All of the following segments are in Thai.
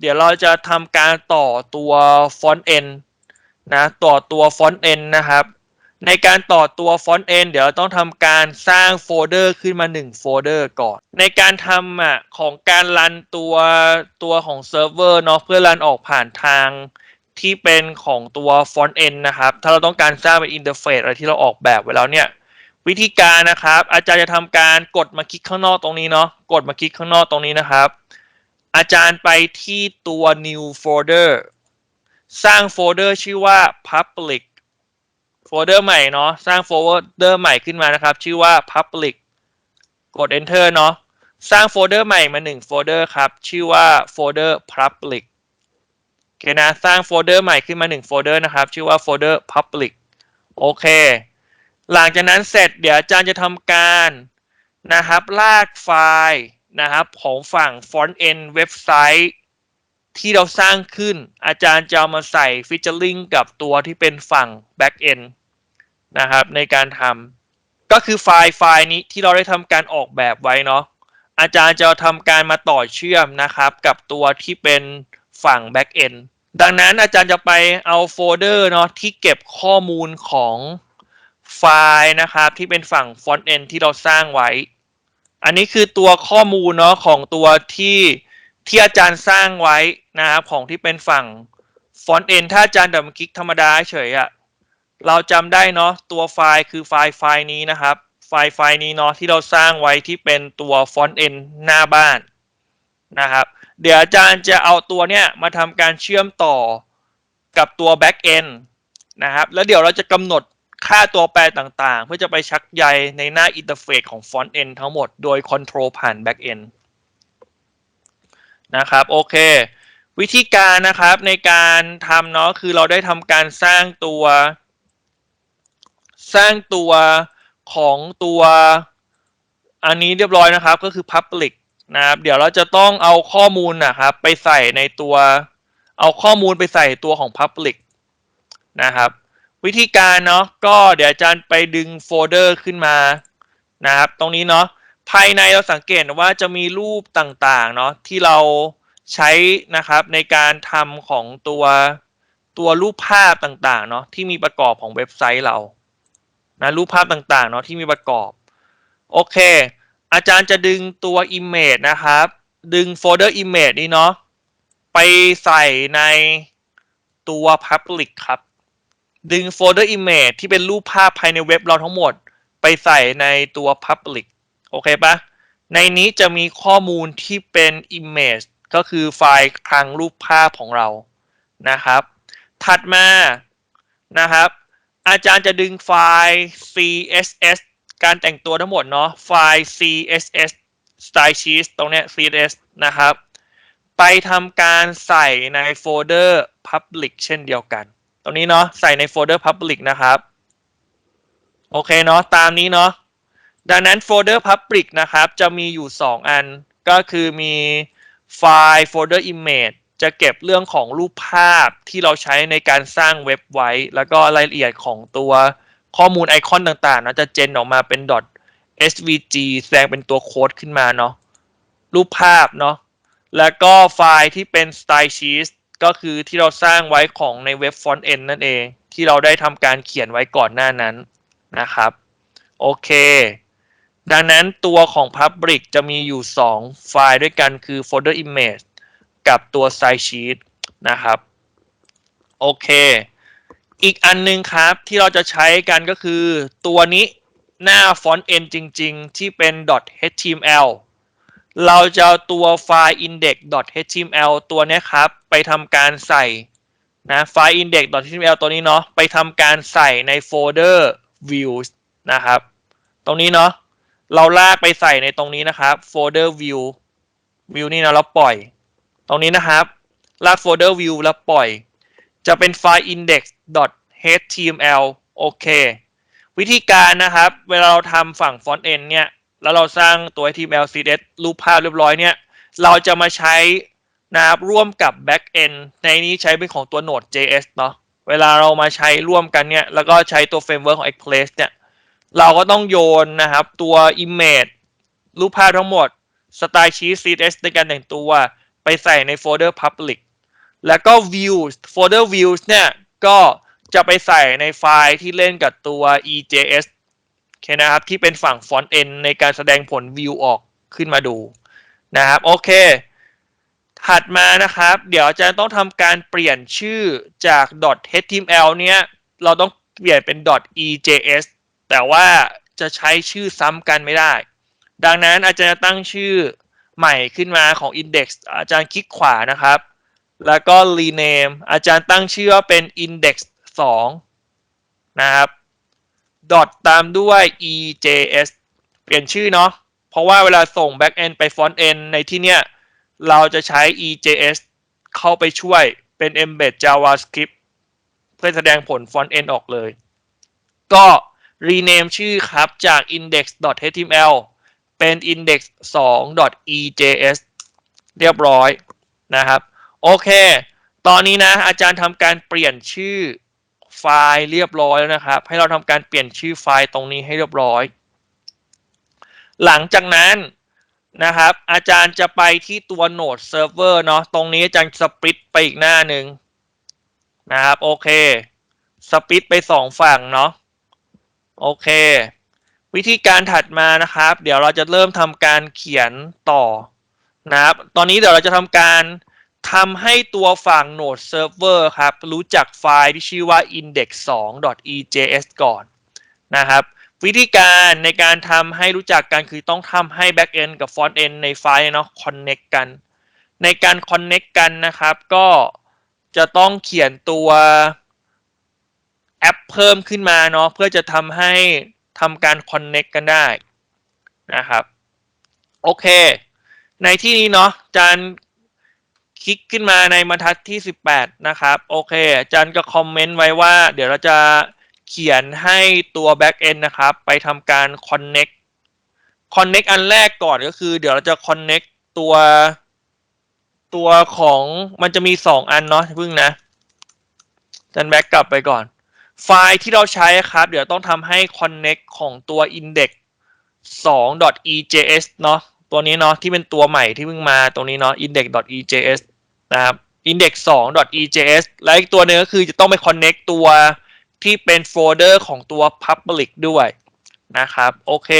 เดี๋ยวเราจะทำการต่อตัวฟอนต์ n นนะต่อตัวฟอนต์ n นนะครับ ในการต่อตัวฟอนต์ n เดี๋ยวเราต้องทำการสร้างโฟลเดอร์ขึ้นมา1โฟลเดอร์ก่อน ในการทำอะของการรันตัวตัวของเซิร์ฟเวอร์เนาะเพื่อรันออกผ่านทางที่เป็นของตัวฟอนต์ n นะครับ ถ้าเราต้องการสร้างเป็นอินเทอร์เฟซอะไรที่เราออกแบบไว้แล้วเนี่ย วิธีการนะครับ อาจารย์จะทำการกดมาคลิกข้างนอกตรงนี้เนาะกดมาคลิกข้างนอกตรงนี้นะครับ อาจารย์ไปที่ตัว new folder สร้างโฟลเดอร์ชื่อว่า public โฟลเดอร์ใหม่เนาะสร้างโฟลเดอร์ใหม่ขึ้นมานะครับ ชื่อว่า public กด enter เนาะสร้างโฟลเดอร์ใหม่มา1โฟลเดอร์ครับ ชื่อว่าโฟลเดอร์ public โอเคนะ สร้างโฟลเดอร์ใหม่ขึ้นมา1โฟลเดอร์นะครับ ชื่อว่าโฟลเดอร์ public โอเค หลังจากนั้นเสร็จเดี๋ยวอาจารย์จะทำการนะครับ ลากไฟล์ นะครับของฝั่ง front end เว็บไซต์ที่เราสร้างขึ้น อาจารย์จะเอามาใส่ featuring กับตัวที่เป็นฝั่ง back end นะครับในการทำก็คือไฟล์ไฟล์นี้ที่เราได้ทำการออกแบบไว้เนาะอาจารย์จะทำการมาต่อเชื่อมนะครับ กับตัวที่เป็นฝั่ง back end ดังนั้นอาจารย์จะไปเอาโฟลเดอร์เนาะที่เก็บข้อมูลของไฟล์นะครับ ที่เป็นฝั่ง front end ที่เราสร้างไว้ อันนี้คือตัวข้อมูลเนาะของตัวที่ที่อาจารย์สร้างไว้นะครับของที่เป็นฝั่ง front end ถ้าอาจารย์ดับคลิกธรรมดาเฉยอะเราจำได้เนาะตัวไฟล์คือไฟล์ไฟล์นี้นะครับ ไฟล์ไฟล์นี้เนาะที่เราสร้างไว้ที่เป็นตัว front end หน้าบ้านนะครับ เดี๋ยวอาจารย์จะเอาตัวเนี้ยมาทำการเชื่อมต่อกับตัว back end นะครับ แล้วเดี๋ยวเราจะกำหนด ค่าตัวแปรต่างๆ เพื่อจะไปชักใยในหน้าอินเทอร์เฟซของ front end ทั้งหมดโดย control ผ่าน back end นะครับโอเค วิธีการนะครับในการทำเนาะคือเราได้ทำการสร้างตัว สร้างตัวของตัวอันนี้เรียบร้อยนะครับก็คือ public นะครับเดี๋ยวเราจะต้องเอาข้อมูลนะครับไปใส่ในตัว เอาข้อมูลไปใส่ตัวของ public นะครับ วิธีการเนาะก็เดี๋ยวอาจารย์ไปดึงโฟลเดอร์ขึ้นมานะครับ ตรงนี้เนาะภายในเราสังเกตว่าจะมีรูปต่างๆเนาะที่เราใช้นะครับในการทำของตัวตัวรูปภาพต่างๆเนาะที่มีประกอบของเว็บไซต์เรานะรูปภาพต่างๆเนาะที่มีประกอบโอเค อาจารย์จะดึงตัว Image นะครับ ดึงโฟลเดอร์ Image นี้เนาะไปใส่ในตัว Public ครับ ดึงโฟลเดอร์ Image ที่เป็นรูปภาพภายในเว็บเราทั้งหมด ไปใส่ในตัว Public โอเคปะในนี้จะมีข้อมูลที่เป็น Image ก็คือไฟล์คลังรูปภาพของเรานะครับ ถัดมานะครับ อาจารย์จะดึงไฟล์ CSS การแต่งตัวทั้งหมดเนาะไฟล์ CSS style sheet ตรงเนี้ย CSS นะครับ ไปทำการใส่ในโฟลเดอร์ public เช่นเดียวกัน รงนี้เนาะใส่ในโฟลเดอร์ public นะครับ โอเคเนาะตามนี้เนาะดังนั้นโฟลเดอร์ public นะครับ จะมีอยู่ 2 อันก็คือมีไฟล์โฟลเดอร์ image จะเก็บเรื่องของรูปภาพที่เราใช้ในการสร้างเว็บไว้ แล้วก็รายละเอียดของตัวข้อมูลไอคอนต่างๆนะจะเจนออกมาเป็น .svg แสดงเป็นตัวโค้ดขึ้นมาเนาะรูปภาพเนาะแล้วก็ไฟล์ที่เป็น style sheet ก็คือที่เราสร้างไว้ของในเว็บ front end นั่นเอง ที่เราได้ทำการเขียนไว้ก่อนหน้านั้นนะครับ โอเค ดังนั้นตัวของ Public จะมีอยู่ 2 ไฟล์ด้วยกันคือ folder image กับตัว style sheet นะครับ โอเค อีกอันนึงครับที่เราจะใช้กันก็คือตัวนี้หน้า font end จริง ๆ ที่เป็น .html เราจะเอาตัวไฟล์ index.html ตัวนี้ครับ ไปทำการใส่นะไฟล์ index.html ตัวนี้เนาะไปทำการใส่ในโฟลเดอร์ views นะครับ ตรงนี้เนาะเราลากไปใส่ในตรงนี้นะครับโฟลเดอร์ view view นี่นะเราปล่อย ตรงนี้นะครับ ลากโฟลเดอร์ view แล้วปล่อย จะเป็นไฟล์ index.html โอเค วิธีการนะครับ เวลาเราทำฝั่ง front end เนี่ย แล้วเราสร้างตัว HTML CSS รูปภาพเรียบร้อยเนี่ย เราจะมาใช้นะครับร่วมกับ back end ในนี้ใช้เป็นของตัว Node.js เนาะเวลาเรามาใช้ร่วมกันเนี่ย แล้วก็ใช้ตัว framework ของ Express เนี่ย เราก็ต้องโยนนะครับ ตัว image รูปภาพทั้งหมด style sheet CSS ในการแต่งตัว ไปใส่ในโฟลเดอร์ public แล้วก็ views โฟลเดอร์ views เนี่ย ก็จะไปใส่ในไฟล์ที่เล่นกับตัว EJS โอเคนะครับ ที่เป็นฝั่ง front end ในการแสดงผล view ออกขึ้นมาดูนะครับ โอเค ถัดมานะครับ เดี๋ยวอาจารย์ต้องทำการเปลี่ยนชื่อจาก .html เนี่ยเราต้องเปลี่ยนเป็น .ejs แต่ว่าจะใช้ชื่อซ้ำกันไม่ได้ ดังนั้นอาจารย์จะตั้งชื่อใหม่ขึ้นมาของ index อาจารย์คลิกขวานะครับ แล้วก็ rename อาจารย์ตั้งชื่อว่าเป็น index 2 นะครับ dot ตามด้วย ejs เปลี่ยนชื่อเนาะเพราะว่าเวลาส่ง backend ไป frontend ในที่เนี้ยเราจะใช้ ejs เข้าไปช่วยเป็น embed javascript เพื่อแสดงผล frontend ออกเลย ก็ rename ชื่อครับจาก index.html เป็น index 2.ejs เรียบร้อยนะครับ โอเค ตอนนี้นะอาจารย์ทำการเปลี่ยนชื่อ ไฟล์เรียบร้อยแล้วนะครับ ให้เราทำการเปลี่ยนชื่อไฟล์ตรงนี้ให้เรียบร้อย หลังจากนั้นนะครับ อาจารย์จะไปที่ตัว Node Server เนาะตรงนี้อาจารย์สปริตไปอีกหน้าหนึ่งนะครับ โอเคสปริตไปสองฝั่งเนาะโอเค วิธีการถัดมานะครับ เดี๋ยวเราจะเริ่มทำการเขียนต่อนะครับ ตอนนี้เดี๋ยวเราจะทำการ ทำให้ตัวฝั่ง Node Server ครับ รู้จักไฟล์ที่ชื่อว่า index2.ejs ก่อนนะครับ วิธีการในการทำให้รู้จักกันคือต้องทำให้ backend กับ frontend ในไฟล์เนาะ connect กัน ในการ connect กันนะครับ ก็จะต้องเขียนตัวแอปเพิ่มขึ้นมาเนาะเพื่อจะทำให้ทำการ connect กันได้นะครับ โอเค ในที่นี้เนาะจารย์ คลิกขึ้นมาในบรรทัดที่ 18 นะครับ โอเค อาจารย์ก็คอมเมนต์ไว้ว่า เดี๋ยวเราจะเขียนให้ตัว backend นะครับ ไปทำการ connect connect อันแรกก่อนก็คือ เดี๋ยวเราจะ connect ตัวตัวของมันจะมี 2 อันเนาะพึ่งนะจารย์แบ็กกลับไปก่อน ไฟล์ที่เราใช้ครับ เดี๋ยวต้องทำให้ connect ของตัว index 2.ejs เนาะตัวนี้เนาะที่เป็นตัวใหม่ที่เพิ่งมาตรงนี้เนาะ index.ejs นะครับ index 2.ejs และอีกตัวหนึ่งก็คือจะต้องไป connect ตัวที่เป็นโฟลเดอร์ของตัว public ด้วยนะครับ โอเค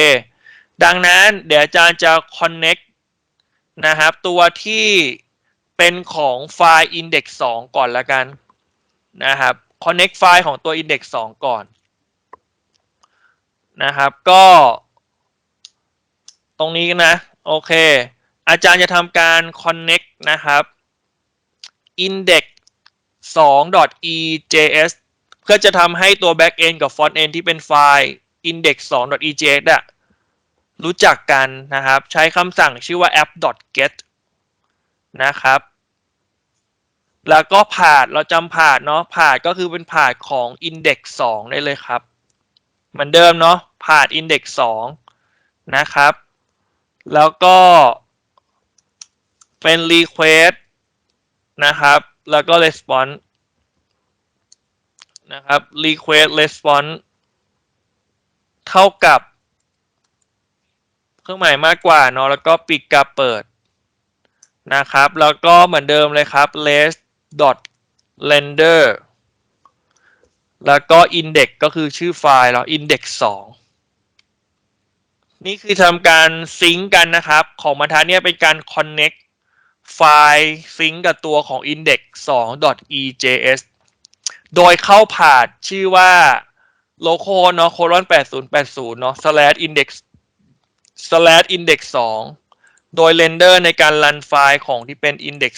ดังนั้นเดี๋ยวอาจารย์จะ connect นะครับ ตัวที่เป็นของไฟล์ index 2 ก่อนละกันนะครับ connect ไฟล์ของตัว index 2 ก่อนนะครับ ก็ ตรงนี้นะ โอเค อาจารย์จะทำการ connect นะครับ index 2.ejs เพื่อจะทำให้ตัว backend กับ frontend ที่เป็นไฟล์ index 2.ejs อะรู้จักกันนะครับ ใช้คำสั่งชื่อว่า app.get นะครับ แล้วก็ผ่านเราจำผ่านเนาะผ่านก็คือเป็นผ่านของ index 2 ได้เลยครับ เหมือนเดิมเนาะผ่าน index 2 นะครับ แล้วก็เป็น request นะครับ แล้วก็ response นะครับ request response เท่ากับ เครื่องหมายมากกว่าเนาะแล้วก็ปิดกับเปิดนะครับ แล้วก็เหมือนเดิมเลยครับ less dot render แล้วก็ index ก็คือชื่อไฟล์เรา index 2 นี่คือทำการซิงก์กันนะครับ ของบรรทัดเนี่ยเป็นการ connect ไฟล์ซิงก์กับตัวของ index 2.ejs โดยเข้าผ่านชื่อว่า local เนาะ colon 8080 เนาะ slash index slash index 2 โดย render ในการ run ไฟล์ของที่เป็น index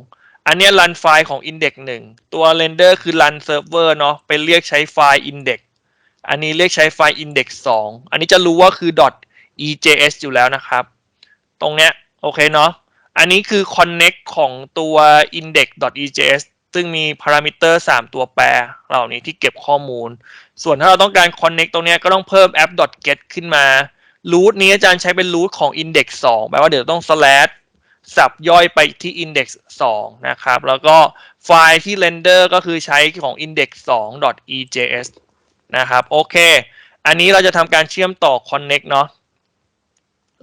2 อันนี้ run ไฟล์ของ index 1 ตัว render คือ run server เนาะ เป็นเรียกใช้ไฟล์ index อันนี้เรียกใช้ไฟล์ index 2 อันนี้จะรู้ว่าคือ .ejs อยู่แล้วนะครับ ตรงเนี้ย โอเคเนาะ อันนี้คือ connect ของตัว index.ejs ซึ่งมีพารามิเตอร์ 3 ตัวแปร เหล่านี้ที่เก็บข้อมูล ส่วนถ้าเราต้องการ connect ตรงนี้ก็ต้องเพิ่ม app.get ขึ้นมา root นี้อาจารย์ใช้เป็น root ของ index 2 แปลว่าเดี๋ยวต้อง slash สับย่อยไปที่ index 2 นะครับ แล้วก็ไฟล์ที่ render ก็คือใช้ของ index 2.ejs นะครับ โอเค อันนี้เราจะทำการเชื่อมต่อ connect เนาะ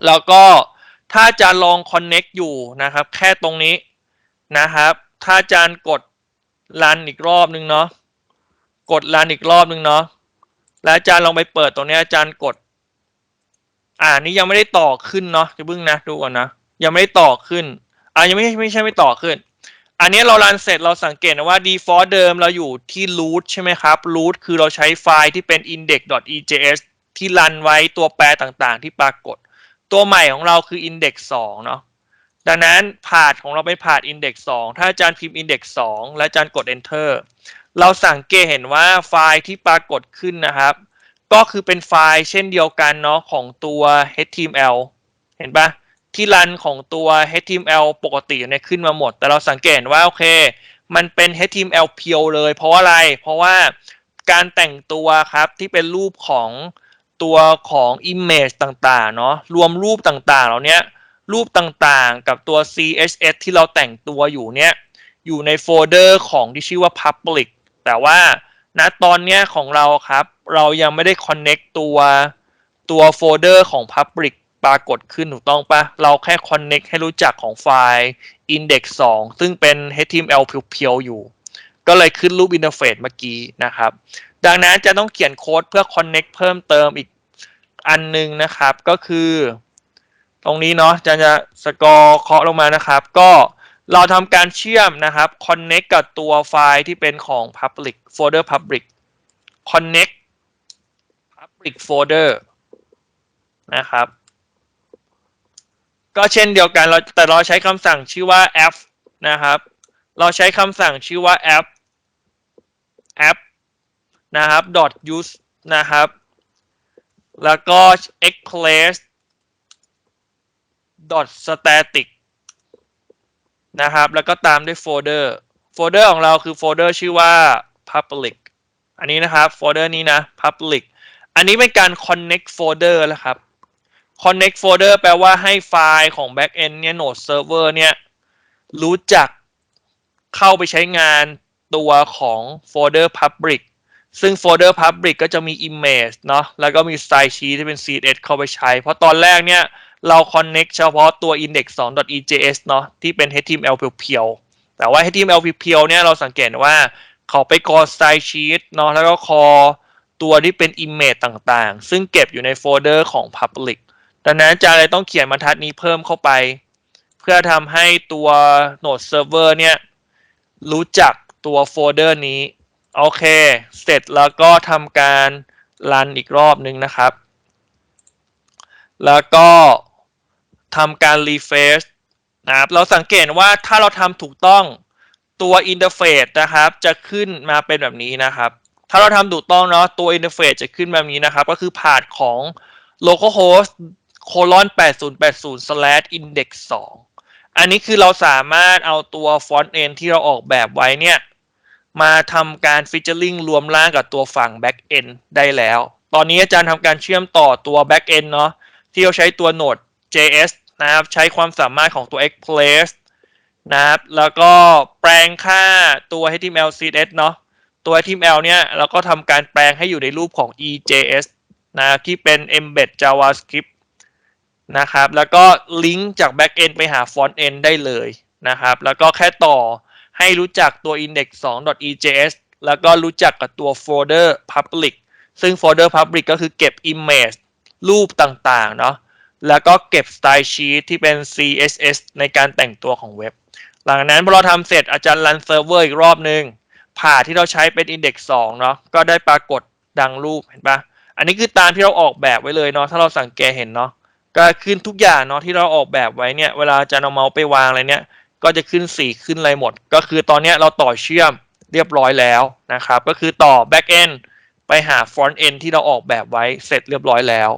แล้วก็ ถ้าอาจารย์ลอง connect อยู่นะครับ แค่ตรงนี้นะครับ ถ้าอาจารย์กดรันอีกรอบนึงเนาะกดรันอีกรอบนึงเนาะแล้วอาจารย์ลองไปเปิดตรงนี้อาจารย์กด อ่านี่ยังไม่ได้ต่อขึ้นเนาะจะเพิ่งนะดูก่อนนะยังไม่ได้ต่อขึ้นอ่ายังไม่ไม่ใช่ไม่ต่อขึ้น อันนี้เรารันเสร็จเราสังเกตนะว่า default เดิมเราอยู่ที่ root ใช่ไหมครับ root คือเราใช้ไฟล์ที่เป็น index.ejs ที่รันไว้ตัวแปรต่างๆ ที่ปรากฏ ตัวใหม่ของเราคือ index 2เนาะดังนั้นผาดของเราเป็นผาด index 2 ถ้าอาจารย์พิมพ์ index 2 และอาจารย์กด enter เราสังเกตเห็นว่าไฟล์ที่ปรากฏขึ้นนะครับ ก็คือเป็นไฟล์เช่นเดียวกันเนาะของตัว html เห็นปะที่รันของตัว html ปกติเนี่ยขึ้นมาหมด แต่เราสังเกตว่าโอเค มันเป็น html เพียวเลย เพราะว่าอะไร เพราะว่าการแต่งตัวครับที่เป็นรูปของ ตัวของ image ต่างๆ เนาะรวมรูปต่างๆ เหล่านี้รูปต่างๆ กับตัว css ที่เราแต่งตัวอยู่เนี่ยอยู่ในโฟลเดอร์ของที่ชื่อว่า public แต่ว่าณตอนเนี้ยของเราครับ เรายังไม่ได้ connect ตัวตัวโฟลเดอร์ของ public ปรากฏขึ้นถูกต้องปะเราแค่ connect ให้รู้จักของไฟล์ index 2 ซึ่งเป็น html เพียวๆอยู่ ก็เลยขึ้นรูปอินเทอร์เฟซเมื่อกี้นะครับ ดังนั้นจะต้องเขียนโค้ดเพื่อ connect เพิ่มเติมอีก อันหนึ่งนะครับก็คือ ตรงนี้เนาะจะจะสกอร์เคาะลงมานะครับ ก็เราทำการเชื่อมนะครับ connect กับตัวไฟล์ที่เป็นของ public folder public connect public folder นะครับ ก็เช่นเดียวกันเราแต่เราใช้คำสั่งชื่อว่า app นะครับ เราใช้คำสั่งชื่อว่า app app นะครับ dot use นะครับ แล้วก็ express dot static นะครับ แล้วก็ตามด้วยโฟลเดอร์ โฟลเดอร์ของเราคือโฟลเดอร์ชื่อว่า public อันนี้นะครับ โฟลเดอร์นี้นะ public อันนี้เป็นการ connect folder แล้วครับ connect folder แปลว่าให้ไฟล์ของ backend เนี่ย node server เนี่ย รู้จักเข้าไปใช้งานตัวของโฟลเดอร์ public ซึ่งโฟลเดอร์ public ก็จะมี image เนาะแล้วก็มี style sheet ที่เป็น css เข้าไปใช้ เพราะตอนแรกเนี่ยเรา connect เฉพาะตัว index 2.ejs เนาะที่เป็น html เพียวๆ แต่ว่า html เพียวๆเนี่ยเราสังเกตว่าเขาไป call style sheet เนาะแล้วก็ call ตัวที่เป็น image ต่างๆ ซึ่งเก็บอยู่ในโฟลเดอร์ของ public ดังนั้นจาเลยต้องเขียนบรรทัดนี้เพิ่มเข้าไป เพื่อทำให้ตัว node server เนี่ยรู้จักตัวโฟลเดอร์นี้ โอเค เสร็จแล้วก็ทำการรันอีกรอบนึงนะครับ แล้วก็ทำการ refresh นะครับ เราสังเกตว่าถ้าเราทำถูกต้องตัวอินเทอร์เฟซนะครับ จะขึ้นมาเป็นแบบนี้นะครับ ถ้าเราทำถูกต้องเนาะตัวอินเทอร์เฟซจะขึ้นแบบนี้นะครับ ก็คือผ่านของ localhost colon 8080 slash index 2อันนี้คือเราสามารถเอาตัว front end ที่เราออกแบบไว้เนี่ย มาทำการ featuring รวมร่างกับตัวฝั่ง back end ได้แล้ว ตอนนี้อาจารย์ทำการเชื่อมต่อตัว back end เนาะที่เราใช้ตัว node js นะครับใช้ความสามารถของตัว express นะครับแล้วก็แปลงค่าตัว html css เนาะตัว html เนี่ยเราก็ทำการแปลงให้อยู่ในรูปของ ejs นะที่เป็น embed javascript นะครับ แล้วก็ลิงก์จาก backend ไปหา front end ได้เลยนะครับ แล้วก็แค่ต่อ ให้รู้จักตัว index 2.ejs แล้วก็รู้จักกับตัว folder public ซึ่ง folder public ก็คือเก็บ image รูปต่างๆ เนาะแล้วก็เก็บ style sheet ที่เป็น css ในการแต่งตัวของเว็บ หลังจากนั้นพอเราทำเสร็จอาจารย์ run server อีกรอบนึง ผ่าที่เราใช้เป็น index 2 เนาะก็ได้ปรากฏดังรูปเห็นปะอันนี้คือตามที่เราออกแบบไว้เลยเนาะถ้าเราสังเกตเห็นเนาะก็ขึ้นทุกอย่างเนาะที่เราออกแบบไว้เนี่ย เวลาจารย์เอาเมาส์ไปวางอะไรเนี่ย ก็จะขึ้นสีขึ้นอะไรหมด ก็คือตอนนี้เราต่อเชื่อมเรียบร้อยแล้วนะครับ ก็คือต่อ back end ไปหา front end ที่เราออกแบบไว้เสร็จเรียบร้อยแล้ว